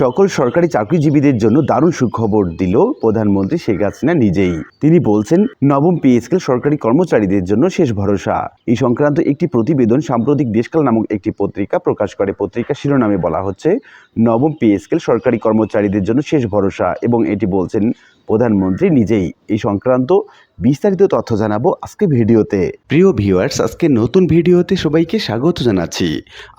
সকল সরকারি চাকরিজীবীদের জন্য দারুণ সুখবর দিল প্রধানমন্ত্রী শেখ হাসিনা নিজেই। তিনি বলছেন, নবম পিএসকেল স্কেল সরকারি কর্মচারীদের জন্য শেষ ভরসা। এই সংক্রান্ত একটি প্রতিবেদন সাম্প্রতিক দেশকাল নামক একটি পত্রিকা প্রকাশ করে। পত্রিকা শিরোনামে বলা হচ্ছে, নবম পে স্কেল সরকারি কর্মচারীদের জন্য শেষ ভরসা এবং এটি বলছেন প্রধানমন্ত্রী নিজেই এই সংক্রান্ত বিস্তারিত তথ্য জানাব আজকে ভিডিওতে। প্রিয় ভিউয়ার্স আজকে নতুন ভিডিওতে সবাইকে স্বাগত জানাচ্ছি।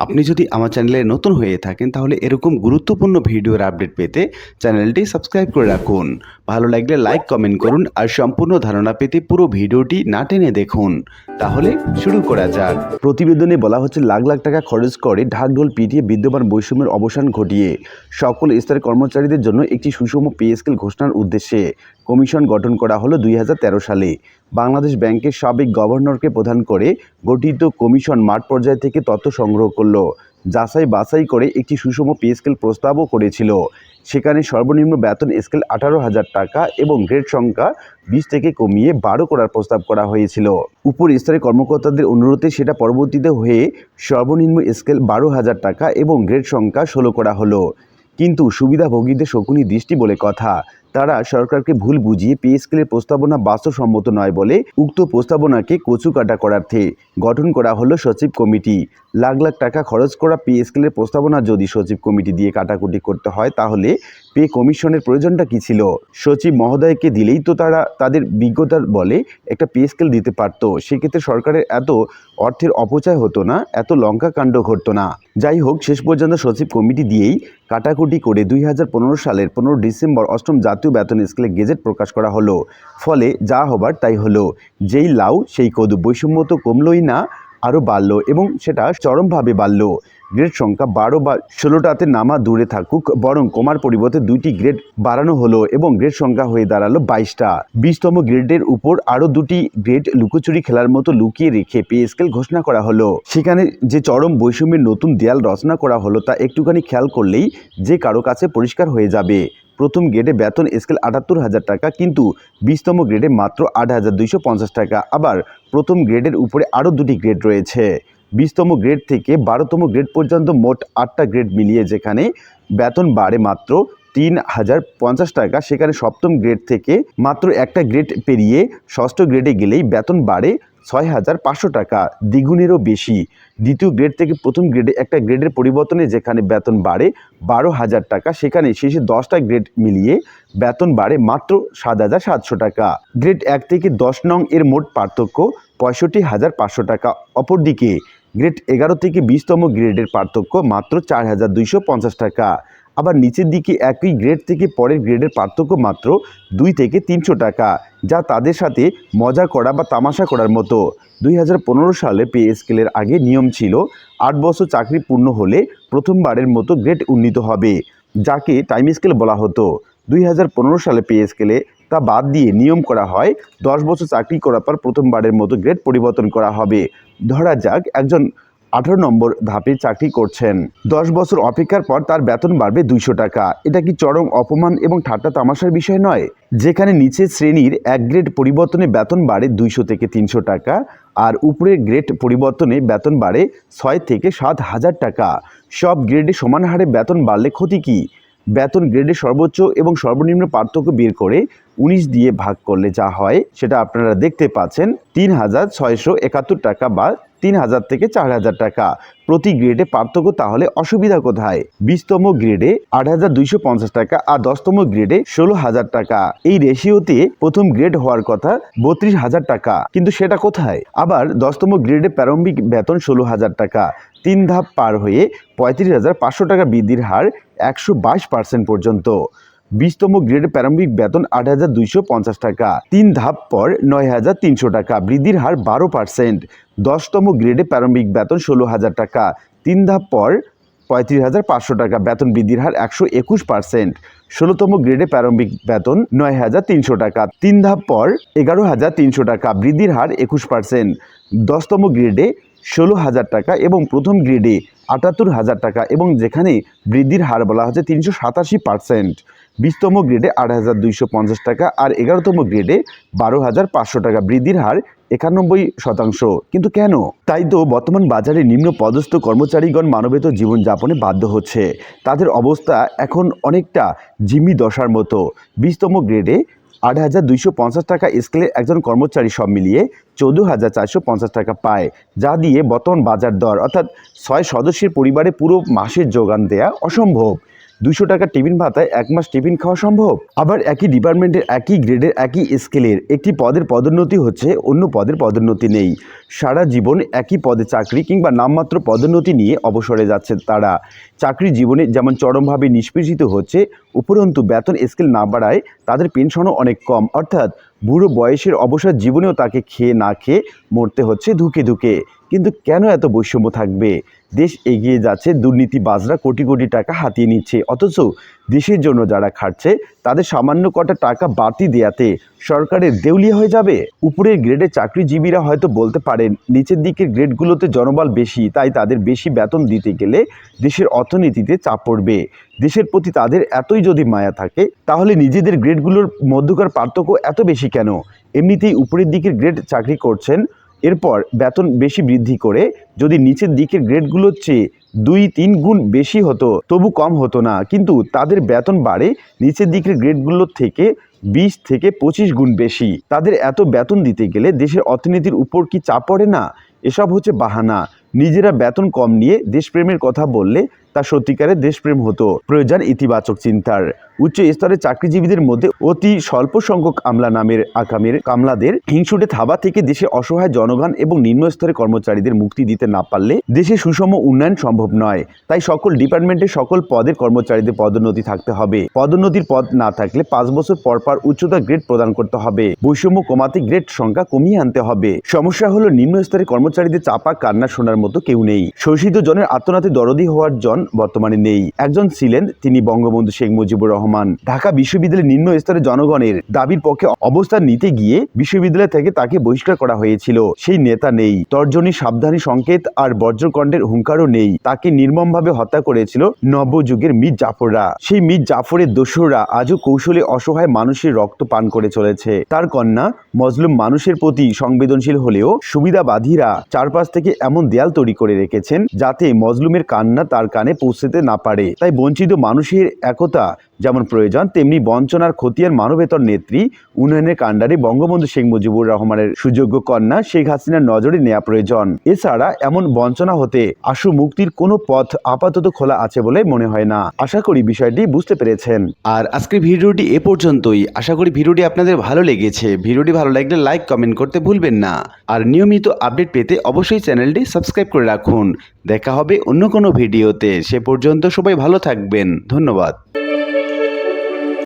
আপনি যদি আমার চ্যানেলে নতুন হয়ে থাকেন, তাহলে এরকম গুরুত্বপূর্ণ ভিডিওর আপডেট পেতে চ্যানেলটি সাবস্ক্রাইব করে রাখুন। ভালো লাগলে লাইক কমেন্ট করুন আর সম্পূর্ণ ধারণা পেতে পুরো ভিডিওটি না টেনে দেখুন। তাহলে শুরু করা যাক। প্রতিবেদনে বলা হচ্ছে লাখ লাখ টাকা খরচ করে ঢাকঢোল পিটিয়ে বিদ্যমান বৈষম্যের অবসান ঘটিয়ে। সকল স্তরের কর্মচারীদের জন্য একটি সুষম পে স্কেল ঘোষণার উদ্দেশ্যে কমিশন গঠন করা হলো দুই হাজার তেরো সালে। বাংলাদেশ ব্যাংকের সাবেক গভর্নরকে প্রধান করে গঠিত কমিশন মাঠ পর্যায় থেকে তথ্য সংগ্রহ করল। যাচাই বাছাই করে একটি সুষম পে স্কেল প্রস্তাবও করেছিল। সেখানে সর্বনিম্ন বেতন স্কেল আঠারো হাজার টাকা এবং গ্রেড সংখ্যা বিশ থেকে কমিয়ে বারো করার প্রস্তাব করা হয়েছিল। উপর স্তরের কর্মকর্তাদের অনুরোধে সেটা পরবর্তীতে হয়ে সর্বনিম্ন স্কেল বারো হাজার টাকা এবং গ্রেড সংখ্যা ষোলো করা হলো। কিন্তু সুবিধাভোগীদের শকুনি দৃষ্টি বলে কথা। তারা সরকারকে ভুল বুঝিয়ে পে স্কেলের প্রস্তাবনা বাস্তবসম্মত নয় বলে উক্ত প্রস্তাবনাকে কচুকাটা করার্থে গঠন করা হলো সচিব কমিটি। লাখ লাখ টাকা খরচ করা পে স্কেলের প্রস্তাবনা যদি সচিব কমিটি দিয়ে কাটাকুটি করতে হয়, তাহলে পে কমিশনের প্রয়োজনটা কী ছিল? সচিব মহোদয়কে দিলেই তো তারা তাদের বিজ্ঞতার বলে একটা পে স্কেল দিতে পারতো। সেক্ষেত্রে সরকারের এত অর্থের অপচয় হতো না, এত লঙ্কা কাণ্ড ঘটতো না। যাই হোক, শেষ পর্যন্ত সচিব কমিটি দিয়েই কাটাকুটি করে দুই হাজার পনেরো সালের পনেরো ডিসেম্বর অষ্টম জাতীয় বেতন স্কেলে গেজেট প্রকাশ করা হলো। ফলে যা হবার তাই হলো। যেই লাউ, সেই কদু বৈষম্য তো কমলই না, আরও বাড়ল এবং সেটা চরমভাবে বাড়লো। গ্রেড সংখ্যা বারো বা ষোলোটাতে নামা দূরে থাকুক, বরং কমার পরিবর্তে দুইটি গ্রেড বাড়ানো হলো এবং গ্রেড সংখ্যা হয়ে দাঁড়াল বাইশটা। বিশতম গ্রেডের উপর আরও দুটি গ্রেড লুকোচুরি খেলার মতো লুকিয়ে রেখে পে স্কেল ঘোষণা করা হলো। সেখানে যে চরম বৈষম্যের নতুন দেয়াল রচনা করা হলো তা একটুখানি খেয়াল করলেই যে কারও কাছে পরিষ্কার হয়ে যাবে। প্রথম গ্রেডে বেতন স্কেল আটাত্তর হাজার টাকা, কিন্তু বিশতম গ্রেডে মাত্র আট হাজার দুইশো পঞ্চাশ টাকা। আবার প্রথম গ্রেডের উপরে আরও দুটি গ্রেড রয়েছে। বিশতম গ্রেড থেকে বারোতম গ্রেড পর্যন্ত মোট আটটা গ্রেড মিলিয়ে যেখানে বেতন বাড়ে মাত্র তিন হাজার পঞ্চাশ টাকা, সেখানে সপ্তম গ্রেড থেকে মাত্র একটা গ্রেড পেরিয়ে ষষ্ঠ গ্রেডে গেলেই বেতন বাড়ে ছয় হাজার পাঁচশো টাকা, দ্বিগুণেরও বেশি। দ্বিতীয় গ্রেড থেকে প্রথম গ্রেডে একটা গ্রেডের পরিবর্তনে যেখানে বেতন বাড়ে বারো হাজার টাকা, সেখানে শেষে দশটা গ্রেড মিলিয়ে বেতন বাড়ে মাত্র সাত হাজার সাতশো টাকা। গ্রেড এক থেকে দশ নং এর মোট পার্থক্য পঁয়ষট্টি হাজার পাঁচশো টাকা। অপরদিকে গ্রেড এগারো থেকে বিশতম গ্রেডের পার্থক্য মাত্র চার হাজার দুইশো পঞ্চাশ টাকা। আবার নিচের দিকে একই গ্রেড থেকে পরের গ্রেডের পার্থক্য মাত্র দুই থেকে তিনশো টাকা, যা তাদের সাথে মজা করা বা তামাশা করার মতো। দুই হাজার পনেরো সালে পে স্কেলের আগে নিয়ম ছিল, আট বছর চাকরি পূর্ণ হলে প্রথমবারের মতো গ্রেড উন্নীত হবে, যাকে টাইম স্কেল বলা হতো। দুই হাজার পনেরো সালে পে স্কেলে তা বাদ দিয়ে নিয়ম করা হয়। দশ বছর চাকরি করার পর প্রথমবারের মতো গ্রেড পরিবর্তন করা হবে। ধরা যাক, একজন আঠারো নম্বর ধাপে চাকরি করছেন। দশ বছর অপেক্ষার পর তার বেতন বাড়বে দুইশো টাকা। এটা কি চরম অপমান এবং ঠাট্টা তামাশার বিষয় নয়? যেখানে নিচের শ্রেণির এক গ্রেড পরিবর্তনে বেতন বাড়ে দুইশো থেকে তিনশো টাকা আর উপরের গ্রেড পরিবর্তনে বেতন বাড়ে ছয় থেকে সাত হাজার টাকা। সব গ্রেডে সমান হারে বেতন বাড়লে ক্ষতি কী? বেতন গ্রেডের সর্বোচ্চ এবং সর্বনিম্ন পার্থক্য বের করে উনিশ দিয়ে ভাগ করলে যা হয়, সেটা আপনারা দেখতে পাচ্ছেন তিন হাজার ছয়শো একাত্তর টাকা বা তিন হাজার থেকে চার হাজার টাকা। প্রতি গ্রেডে পার্থক্য তাহলে অসুবিধা কোথায়? বিশতম গ্রেডে আট হাজার দুইশো পঞ্চাশ টাকা আর দশতম গ্রেডে ষোলো হাজার টাকা। এই রেশিওতে প্রথম গ্রেড হওয়ার কথা বত্রিশ হাজার টাকা। কিন্তু সেটা কোথায়? আবার দশতম গ্রেডে প্রারম্ভিক বেতন ষোলো হাজার টাকা। তিন ধাপ পার হয়ে পঁয়ত্রিশ হাজার পাঁচশো টাকা বৃদ্ধির হার একশো বাইশ পার্সেন্ট পর্যন্ত। বিশতম গ্রেডে প্রারম্ভিক বেতন আট হাজার দুইশো পঞ্চাশ টাকা। তিন ধাপ পর নয় হাজার তিনশো টাকা, বৃদ্ধির হার বারো পার্সেন্ট। দশতম গ্রেডে প্রারম্ভিক বেতন ষোলো হাজার টাকা। তিন ধাপ পর পঁয়ত্রিশ হাজার পাঁচশো টাকা, বেতন বৃদ্ধির হার একশো একুশ পার্সেন্ট। ষোলোতম গ্রেডে প্রারম্ভিক বেতন নয় হাজার তিনশো টাকা। তিন ধাপ পর এগারো হাজার তিনশো টাকা, বৃদ্ধির হার একুশ পার্সেন্ট। দশতম গ্রেডে ষোলো হাজার টাকা এবং প্রথম গ্রেডে আটাত্তর হাজার টাকা এবং যেখানে বৃদ্ধির হার বলা হচ্ছে তিনশো সাতাশি পার্সেন্ট। বিশতম গ্রেডে আট হাজার দুইশো পঞ্চাশ টাকা আর এগারোতম গ্রেডে বারো হাজার পাঁচশো টাকা বৃদ্ধির হার একানব্বই শতাংশ। কিন্তু কেন? তাই তো বর্তমান বাজারে নিম্ন পদস্থ কর্মচারীগণ মানবেত জীবনযাপনে বাধ্য হচ্ছে। তাদের অবস্থা এখন অনেকটা জিম্মি দশার মতো। বিশতম গ্রেডে আট হাজার দুইশো পঞ্চাশ টাকা স্কেলে একজন কর্মচারী সব মিলিয়ে চৌদ্দ হাজার চারশো পঞ্চাশ টাকা পায়, যা দিয়ে বর্তমান বাজার দর অর্থাৎ ছয় সদস্যের পরিবারে পুরো মাসের যোগান দেয়া অসম্ভব। দুশো টাকা টিফিন ভাতায় এক মাস টিফিন খাওয়া সম্ভব? আবার একই ডিপার্টমেন্টের একই গ্রেডের একই স্কেলের একটি পদের পদোন্নতি হচ্ছে, অন্য পদের পদোন্নতি নেই। সারা জীবন একই পদে চাকরি কিংবা নামমাত্র পদোন্নতি নিয়ে অবসরে যাচ্ছে তারা। চাকরি জীবনে যেমন চরমভাবে নিষ্পেষিত হচ্ছে, উপরন্তু বেতন স্কেল না বাড়ায় তাদের পেনশনও অনেক কম। অর্থাৎ বুড়ো বয়সের অবসর জীবনেও তাকে খেয়ে না খেয়ে মরতে হচ্ছে ধুকে ধুকে। কিন্তু কেন এত বৈষম্য থাকবে? দেশ এগিয়ে যাচ্ছে, দুর্নীতিবাজরা কোটি কোটি টাকা হাতিয়ে নিচ্ছে। অথচ দেশের জন্য যারা খাটছে, তাদের সামান্য কটা টাকা বাড়তি দেয়াতে সরকারের দেউলিয়া হয়ে যাবে। উপরের গ্রেডে চাকরিজীবীরা হয়তো বলতে পারেন, নিচের দিকের গ্রেডগুলোতে জনবল বেশি, তাই তাদের বেশি বেতন দিতে গেলে দেশের অর্থনীতিতে চাপ পড়বে। দেশের প্রতি তাদের এতই যদি মায়া থাকে, তাহলে নিজেদের গ্রেডগুলোর মধ্যকার পার্থক্য এত বেশি কেন? এমনিতেই উপরের দিকের গ্রেড চাকরি করছেন এরপর বেতন বেশি বৃদ্ধি করে যদি নিচের দিকের গ্রেডগুলোর চেয়ে দুই তিন গুণ বেশি হতো, তবু কম হতো না। কিন্তু তাদের বেতন বাড়ে নিচের দিকের গ্রেডগুলোর থেকে বিশ থেকে পঁচিশ গুণ বেশি। তাদের এত বেতন দিতে গেলে দেশের অর্থনীতির উপর কি চাপ পড়ে না? এসব হচ্ছে বাহানা। নিজেরা বেতন কম নিয়ে দেশপ্রেমের কথা বললে তা সত্যিকারের দেশপ্রেম হতো। প্রয়োজন ইতিবাচক চিন্তার। উচ্চ স্তরের চাকরিজীবীদের মধ্যে অতি স্বল্প সংখ্যক আমলা নামের আকামের কামলাদের হিংসুটে থাবা থেকে দেশে অসহায় জনগণ এবং নিম্ন স্তরের কর্মচারীদের মুক্তি দিতে না পারলে দেশে সুষম উন্নয়ন সম্ভব নয়। তাই সকল ডিপার্টমেন্টের সকল পদের কর্মচারীদের পদোন্নতি থাকতে হবে। পদোন্নতির পদ না থাকলে পাঁচ বছর পর পর উচ্চতা গ্রেড প্রদান করতে হবে। বৈষম্য কমাতে গ্রেড সংখ্যা কমিয়ে আনতে হবে। সমস্যা হলো নিম্ন স্তরের কর্মচারীদের চাপা কান্না শোনার মতো কেউ নেই। শোষিত জনের আত্মনাতে দরদি হওয়ার জন বর্তমানে নেই। একজন ছিলেন তিনি বঙ্গবন্ধু শেখ মুজিবুর রহমান। ঢাকা বিশ্ববিদ্যালয়ের নিম্ন স্তরের জনগণের দাবির পক্ষে অবস্থান নিতে গিয়ে বিশ্ববিদ্যালয় থেকে তাকে বহিষ্কার করা হয়েছিল। সেই নেতা নেই। তর্জনী, সাবধানী, সংকেত আর বজ্রকণ্ঠের হুঙ্কারও নেই। তাকে নির্মমভাবে হত্যা করেছিল নবযুগের মীর জাফররা। সেই মীর জাফরের দোসররা আজও কৌশলে অসহায় মানুষের রক্ত পান করে চলেছে। তার কন্যা মজলুম মানুষের প্রতি সংবেদনশীল হলেও সুবিধাবাদীরা চারপাশ থেকে এমন দেয়াল তৈরি করে রেখেছেন যাতে মজলুমের কান্না তার কানে পৌঁছতে না পারে। তাই বঞ্চিত মানুষের একতা যেমন প্রয়োজন, তেমনি বঞ্চনার খতিয়ান মানবেতর নেত্রী, উন্নয়নের কাণ্ডারে বঙ্গবন্ধু শেখ মুজিবুর রহমানের সুযোগ্য কন্যা শেখ হাসিনার নজরে নেওয়া প্রয়োজন। এছাড়া এমন বঞ্চনা হতে আশু মুক্তির কোনো পথ আপাতত খোলা আছে বলে মনে হয় না। আশা করি বিষয়টি বুঝতে পেরেছেন। আর আজকের ভিডিওটি এ পর্যন্তই। আশা করি ভিডিওটি আপনাদের ভালো লেগেছে। ভিডিওটি ভালো লাগলে লাইক, কমেন্ট করতে ভুলবেন না। আর নিয়মিত আপডেট পেতে অবশ্যই চ্যানেলটি সাবস্ক্রাইব করে রাখুন। দেখা হবে অন্য কোনো ভিডিওতে। সে পর্যন্ত সবাই ভালো থাকবেন। ধন্যবাদ।